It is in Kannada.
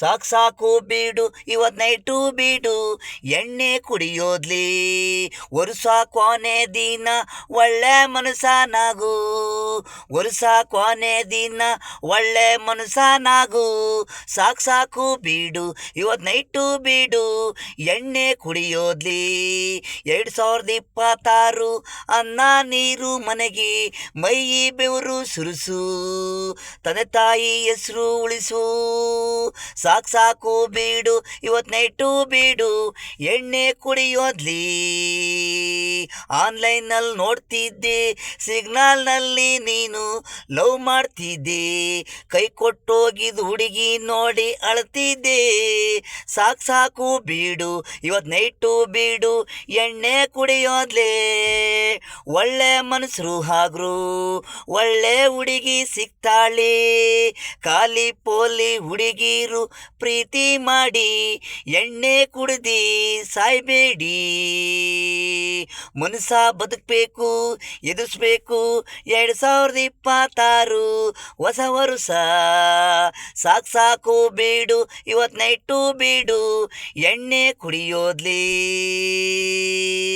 ಸಾಕು ಸಾಕು ಬೀಡು ಇವತ್ತು ನೈಟು ಬೀಡು ಎಣ್ಣೆ ಕುಡಿಯೋದ್ಲಿ. ಒರು ಕೊನೆ ದಿನ ಒಳ್ಳೆ ಮನುಷ್ಯನಾಗು ವರ್ಷ ಕೊನೆ ದಿನ, ಒಳ್ಳೆ ಮನುಷ್ಯನಾಗು. ಸಾಕು ಸಾಕು ಬೀಡು ಇವತ್ತು ನೈಟು ಬೀಡು, ಎಣ್ಣೆ ಕುಡಿಯೋದ್ಲಿ. ಎರಡು ಸಾವಿರದ ಇಪ್ಪತ್ತಾರು ಅನ್ನ ನೀರು ಮನೆಗೆ, ಮೈ ಬೆವರು ಸುರುಸು. ತಂದೆ ತಾಯಿ ಹೆಸರು ಉಳಿಸು. ಸಾಕು ಸಾಕು ಬೀಡು ಇವತ್ತು ನೈಟು ಬೀಡು, ಎಣ್ಣೆ ಕುಡಿಯೋದ್ಲಿ. ಆನ್ಲೈನಲ್ಲಿ ನೋಡ್ತಿದ್ದೆ, ಸಿಗ್ನಲ್ನಲ್ಲಿ ನೀನು ಲವ್ ಮಾಡ್ತಿದ್ದೆ, ಕೈ ಕೊಟ್ಟೋಗಿದ್ದು ಹುಡುಗಿ ನೋಡಿ ಅಳ್ತಿದ್ದೆ. ಸಾಕು ಸಾಕು ಬೀಡು ಇವತ್ತು ನೈಟು ಬೀಡು, ಎಣ್ಣೆ ಕುಡಿಯೋದ್ಲೇ. ಒಳ್ಳೆ ಮನಸ್ಸರು ಹಾಗ್ರು ಒಳ್ಳೆ ಹುಡುಗಿ ಸಿಗ್ತಾಳೆ. ಖಾಲಿ ಪೋಲಿ ಹುಡುಗಿರು ಪ್ರೀತಿ ಮಾಡಿ ಎಣ್ಣೆ ಕುಡ್ದು ಸಾಯ್ಬೇಡಿ. ಮನುಷ್ಯ ಬದುಕಬೇಕು, ಎದುರಿಸ್ಬೇಕು. ಎರಡು ಸಾವಿರದ ಇಪ್ಪತ್ತಾರು ಹೊಸ ವರುಷ. ಸಾಕು ಸಾಕು ಬೀಡು, ಇವತ್ತು ನೈಟು ಬೀಡು. ಎಣ್ಣೆ ಕುಡಿಯೋದ್ಲಿ.